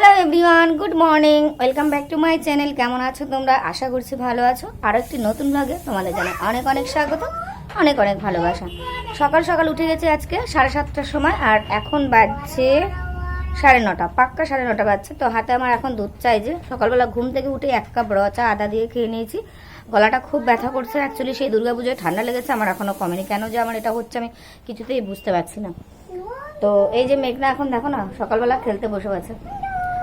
Hello everyone good morning welcome back to my channel কেমন আছো তোমরা? আশা করছি ভালো আছো। আর একটি নতুন ব্লগে তোমাদের জানাই অনেক অনেক স্বাগত, অনেক অনেক ভালোবাসা। সকাল সকাল উঠে গেছে আজকে সাড়ে সাতটার সময়, আর এখন বাজছে সাড়ে নটা, পাক্কা সাড়ে নটা বাজছে। তো হাতে আমার এখন দুধ চাই যে, সকালবেলা ঘুম থেকে উঠে এক কাপ র চা, আদা দিয়ে খেয়ে নিয়েছি। গলাটা খুব ব্যথা করছে অ্যাকচুয়ালি সেই দুর্গাপুজোয় ঠান্ডা লেগেছে, আমার এখনও কমেনি। কেন যে আমার এটা হচ্ছে আমি কিছুতেই বুঝতে পারছি না। তো এই যে মেঘনা এখন দেখো না, সকালবেলা খেলতে বসে গেছে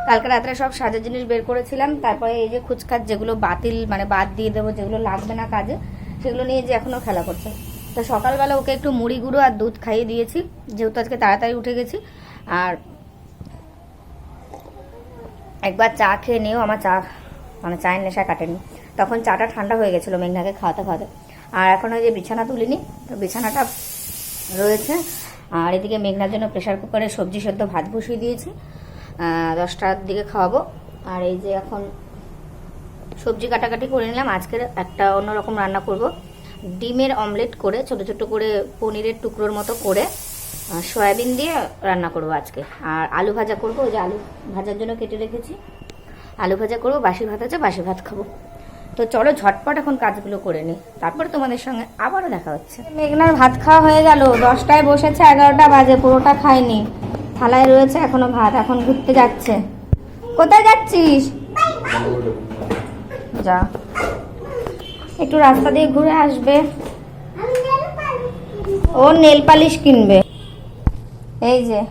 কালকে রাত্রে সব সাজের জিনিস বের করেছিলাম। তারপরে এই যে খুচখাচ যেগুলো বাতিল মানে বাদ দিয়ে দেবো, যেগুলো লাগবে না কাজে, সেগুলো নিয়ে যে এখনও খেলা করছে। তো সকালবেলা ওকে একটু মুড়ি গুঁড়ো আর দুধ খাইয়ে দিয়েছি, যেহেতু আজকে তাড়াতাড়ি উঠে গেছি। আর একবার চা খেয়ে নিয়েও আমার চা মানে চায়ের নেশা কাটেনি। তখন চাটা ঠান্ডা হয়ে গেছিল মেঘনাকে খাওয়াতে খাওয়াতে। আর এখন ওই যে বিছানা তুলিনি, তো বিছানাটা রয়েছে। আর এদিকে মেঘনার জন্য প্রেশার কুকারে সবজি সেদ্ধ ভাত বসিয়ে দিয়েছি। দশটার দিকে খাওয়াবো। আর এই যে এখন সবজি কাটাকাটি করে নিলাম। আজকের একটা অন্যরকম রান্না করব। ডিমের অমলেট করে, ছোট ছোট করে পনিরের টুকরোর মতো করে সয়াবিন দিয়ে রান্না করব আজকে। আর আলু ভাজা করব। ওই যে আলু ভাজার জন্য কেটে রেখেছি। আলু ভাজা করব বাসি ভাত আছে বাসি ভাত খাব। তো চলো ঝটপট এখন কাজগুলো করে নিই। তারপর তোমাদের সঙ্গে আবারও দেখা হচ্ছে। মেঘনার ভাত খাওয়া হয়ে গেল। দশটায় বসেছে, এগারোটা বাজে, পুরোটা খায়নি থালায় রয়েছে, এখনও ভাত, এখন ঘুরতে যাচ্ছে। কোথায় যাচ্ছিস? যা। একটু রাস্তা দিয়ে ঘুরে আসবে। ও নেল পালিশ কিনবে। এই যে,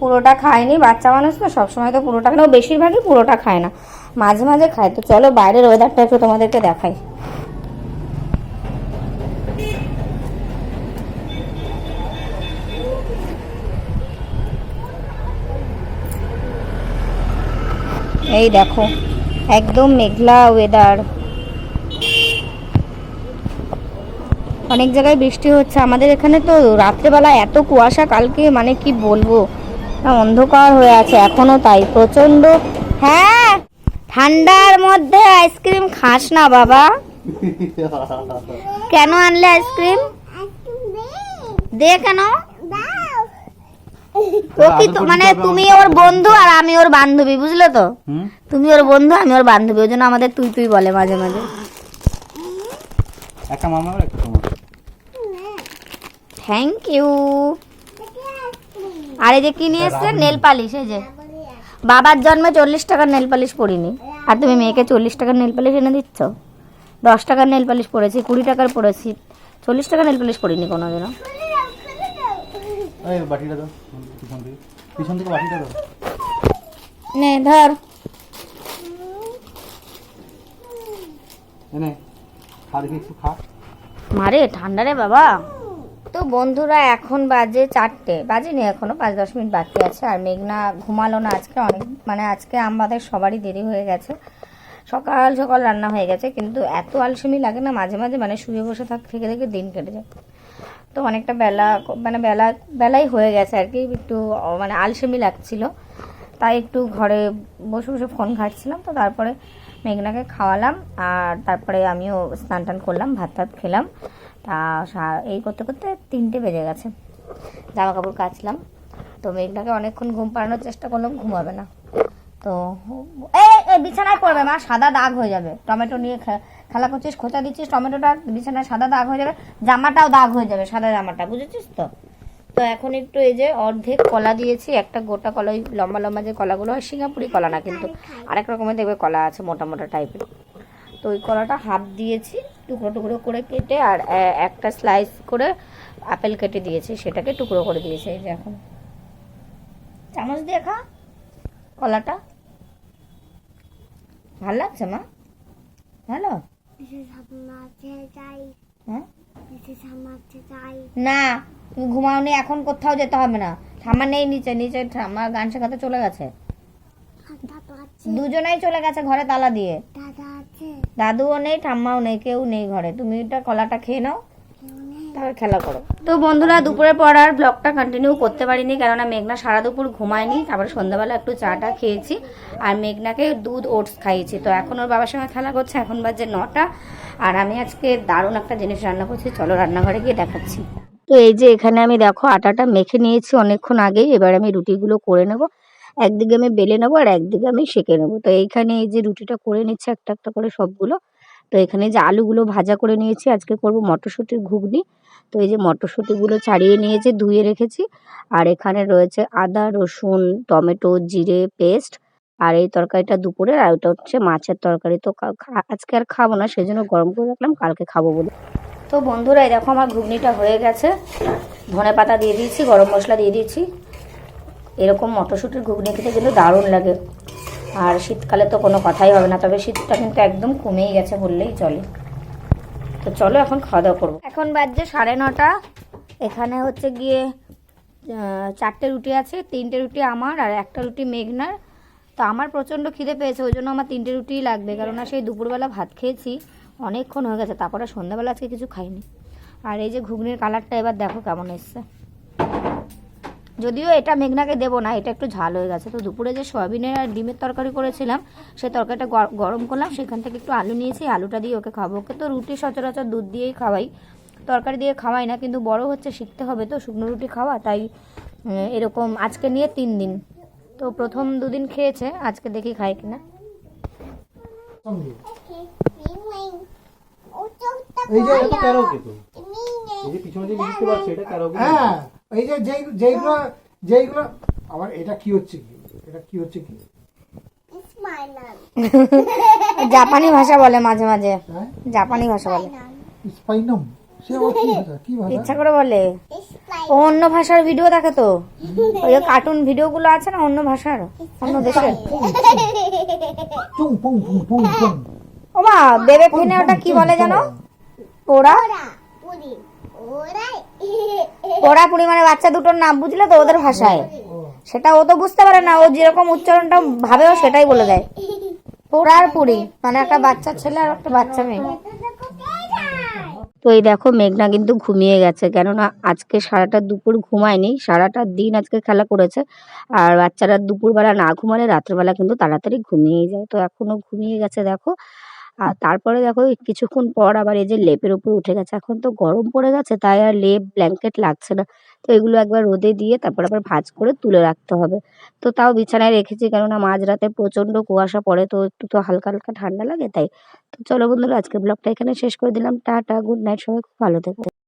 পুরোটা খায়নি, বাচ্চা মানুষ তো, সবসময় তো পুরোটা খায় বেশিরভাগই পুরোটা খায় না। মাঝে মাঝে খায়। তো চলো বাইরের ওয়েদারটা একটু তোমাদেরকে দেখাই। এই দেখো, একদম মেঘলা ওয়েদার অনেক জায়গায় বৃষ্টি হচ্ছে। আমাদের এখানে তো রাত্রেবেলা এত কুয়াশা, কালকে মানে কি বলব? অন্ধকার হয়ে আছে, এখনও তাই প্রচণ্ড হ্যাঁ ঠান্ডার মধ্যে আইসক্রিম খাস না বাবা। কেন আনলে আইসক্রিম? দে কেন? ও মানে তুমি ওর বন্ধু আর আমি ওর বান্ধবী বুঝলে তো? তুমি ওর বন্ধু আমি ওর বান্ধবী ওই জন্য আমাদের তুই তুই বলে মাঝে মাঝে। একটা মামা একটা তোমার। থ্যাংক ইউ আর এই যে কি নিয়ে এসছে? নেল পালিশ এই যে। বাবার জন্মে চল্লিশ টাকার নেল পালিশ পরিনি আর তুমি মেয়েকে চল্লিশ টাকার নেল পালিশ এনে দিচ্ছ? দশ টাকার নেল পালিশ পরেছি কুড়ি টাকার পরেছি চল্লিশ টাকার নেল পালিশ পরিনি কোনোদিনও। এই বাটিটা দাও। পিছন থেকে। পিছন থেকে বাটিটা দাও। নে ধর। এনে খা দেখি একটু খা। মারে ঠান্ডা রে বাবা। তো বন্ধুরা এখন বাজে চারটে। বাজেনি এখনও পাঁচ দশ মিনিট বাকি আছে। আর মেঘনা ঘুমালো না আজকে অনেক মানে আজকে আমাদের সবারই দেরি হয়ে গেছে। সকাল সকাল রান্না হয়ে গেছে কিন্তু এত আলসেমি লাগে না মাঝে মাঝে মানে শুয়ে বসে থাক থেকে থেকে দিন কেটে যায়। তো অনেকটা বেলা মানে বেলা, বেলাই হয়ে গেছে আর কি, একটু মানে আলসেমি লাগছিল। তাই একটু ঘরে বসে বসে ফোন ঘাটছিলাম, তো তারপরে মেঘনাকে খাওয়ালাম আর তারপরে আমিও স্নান টান করলাম, ভাত টাত খেলাম। তা এই করতে করতে তিনটে বেজে গেছে জামা কাপড় কাচলাম। তো মেঘনাকে অনেকক্ষণ ঘুম পাড়ানোর চেষ্টা করলাম, ঘুমাবে না। তো এই বিছানায় পড়বে, মা, সাদা দাগ হয়ে যাবে। টমেটো নিয়ে খেলা করছিস, খোঁচা দিচ্ছিস, টমেটোটা বিছানায় সাদা দাগ হয়ে যাবে, জামাটাও দাগ হয়ে যাবে, সাদা জামাটা, বুঝেছিস তো? তো এখন একটু এই যে অর্ধেক কলা দিয়েছি, একটা গোটা কলা, ওই লম্বা লম্বা যে কলাগুলো হয়, সিঙ্গাপুরি কলা না কিন্তু আরেক রকমের দেখবে কলা আছে, মোটা মোটা টাইপের। তো ওই কলাটা হাফ দিয়েছি, টুকরো টুকরো করে কেটে আর একটা স্লাইস করে আপেল কেটে দিয়েছি, সেটাকে টুকরো করে দিয়েছি, এই যে এখন। চামচ দিয়ে খা কলাটা। ভালো লাগছে মা? ভালো? হ্যাঁ? না তুমি ঘুমাওনি এখন কোথাও যেতে হবে না। ঠাম্মা নেই নিচে নিচে ঠাম্মা গান শেখাতে চলে গেছে। দুজনেই চলে গেছে ঘরে তালা দিয়ে। দাদুও নেই ঠাম্মাও নেই কেউ নেই ঘরে। তুমি এটা কলাটা খেয়ে নাও। খেলা করো। তো বন্ধুরা, দুপুরের পর আর ব্লগটা কন্টিনিউ করতে পারিনি, কেননা মেঘনা সারা দুপুর ঘুমায়নি। তারপরে সন্ধ্যাবেলা একটু চাটা খেয়েছি, আর মেঘনাকে দুধ ওটস খাইয়েছি। তো এখন ওর বাবার সঙ্গে খেলা করছে, এখন বাজে নটা। আর আমি আজকে দারুণ একটা জিনিস রান্না করছি, চলো রান্নাঘরে গিয়ে দেখাচ্ছি। তো এই যে এখানে আমি দেখো, আটাটা মেখে নিয়েছি অনেকক্ষণ আগেই, এবার আমি রুটিগুলো করে নেব। একদিকে আমি বেলে নেব, আর একদিকে আমি সেঁকে নেব। তো এইখানে এই যে রুটিটা করে নিচ্ছে, একটা একটা করে সবগুলো। তো এখানে যে আলুগুলো ভাজা করে নিয়েছি, আজকে করব মটরশুঁটির ঘুগনি। তো এই যে মটরশুঁটিগুলো ছাড়িয়ে নিয়েছি, ধুয়ে রেখেছি। আর এখানে রয়েছে আদা, রসুন, টমেটো, জিরে, পেস্ট। আর এই তরকারিটা দুপুরের আর ওটা হচ্ছে মাছের তরকারি। তো আজকে আর খাব না সেই জন্য গরম করে রাখলাম, কালকে খাব বলে। তো বন্ধুরা, এই দেখো আমার ঘুগনিটা হয়ে গেছে। ধনে পাতা দিয়ে দিয়েছি, গরম মশলা দিয়ে দিয়েছি। এরকম মটরশুঁটির ঘুগনি খেতে কিন্তু দারুণ লাগে। আর শীতকালে তো কোনো কথাই হবে না, তবে শীতটা কিন্তু একদম কমেই গেছে বললেই চলে। তো চলো এখন খাওয়া দাওয়া করব। এখন বাজছে সাড়ে নটা। এখানে হচ্ছে গিয়ে চারটে রুটি আছে, তিনটে রুটি আমার আর একটা রুটি মেঘনার। তো আমার প্রচণ্ড খিদে পেয়েছে, ওই জন্য আমার তিনটে রুটিই লাগবে, কেননা সেই দুপুরবেলা ভাত খেয়েছি, অনেকক্ষণ হয়ে গেছে, তারপরে সন্ধ্যাবেলা আজকে কিছু খাইনি। আর এই যে ঘুগনির কালারটা এবার দেখো কেমন এসছে। যদিও এটা মেঘনাকে দেবো না এটা একটু ঝাল হয়ে গেছে। তো দুপুরে যে সয়াবিনের আর ডিমের তরকারি করেছিলাম সেই তরকারিটা গর- গরম করলাম সেখান থেকে একটু আলু নিয়েছি আলুটা দিয়ে ওকে খাব। ওকে তো রুটি সচরাচর দুধ দিয়েই খাওয়াই। তরকারি দিয়ে খাওয়াই না কিন্তু বড় হচ্ছে শিখতে হবে তো শুকনো রুটি খাওয়া তাই এরকম আজকে নিয়ে তিন দিন। তো প্রথম দুদিন খেয়েছে আজকে দেখি খায় কিনা। এই যে এটা ক্যারোকে তো? এই যে পিছনে যে বুঝতে পারছি এটা ক্যারোকে হ্যাঁ। এই যে যেই যেইগুলো যেইগুলো আবার এটা কি হচ্ছে কি? এটা কি হচ্ছে কি? জাপানি ভাষা বলে মাঝে মাঝে। হ্যাঁ? জাপানি ভাষা বলে। স্পাইনাম? সে কি ভাষা? ইচ্ছা করে বলে। ও অন্য ভাষার ভিডিও দেখে তো। ওই যে কার্টুন ভিডিওগুলো আছে না অন্য ভাষার অন্য দেশের। চুং পুং পুং পুং পুং ও মা বেবে ফেনে ওটা কি বলে জানো? ওরা? ওরা পুরি মানে বাচ্চা দুটোর নাম বুঝলে তো ওদের ভাষায়। সেটা ও তো বুঝতে পারে না, ও যেরকম উচ্চারণটা ভাবে ও সেটাই বলে দেয়। পোড়া আর পুরি মানে একটা বাচ্চা ছেলে আর একটা বাচ্চা মেয়ে। তো এই দেখো, মেঘনা কিন্তু ঘুমিয়ে গেছে, কেননা আজকে সারাটা দুপুর ঘুমায়নি, সারাটা দিন আজকে খেলা করেছে। আর বাচ্চারা দুপুরবেলা না ঘুমালে রাত্রেবেলা কিন্তু তাড়াতাড়ি ঘুমিয়েই যায়। তো এখনও ঘুমিয়ে গেছে, দেখো। আর তারপরে দেখো কিছুক্ষণ পর আবার এই যে লেপের উপর উঠে গেছে। এখন তো গরম পড়ে গেছে, তাই আর লেপ ব্ল্যাঙ্কেট লাগছে না। তো এগুলো একবার রোদে দিয়ে তারপর আবার ভাজ করে তুলে রাখতে হবে। তো তাও বিছানায় রেখেছি, কেননা মাঝরাতে প্রচণ্ড কুয়াশা পড়ে, তো একটু তো হালকা হালকা ঠান্ডা লাগে তাই। তো চলো বন্ধুরা, আজকের ব্লগটা এখানে শেষ করে দিলাম। টাটা গুড নাইট সবাই, খুব ভালো থেকো।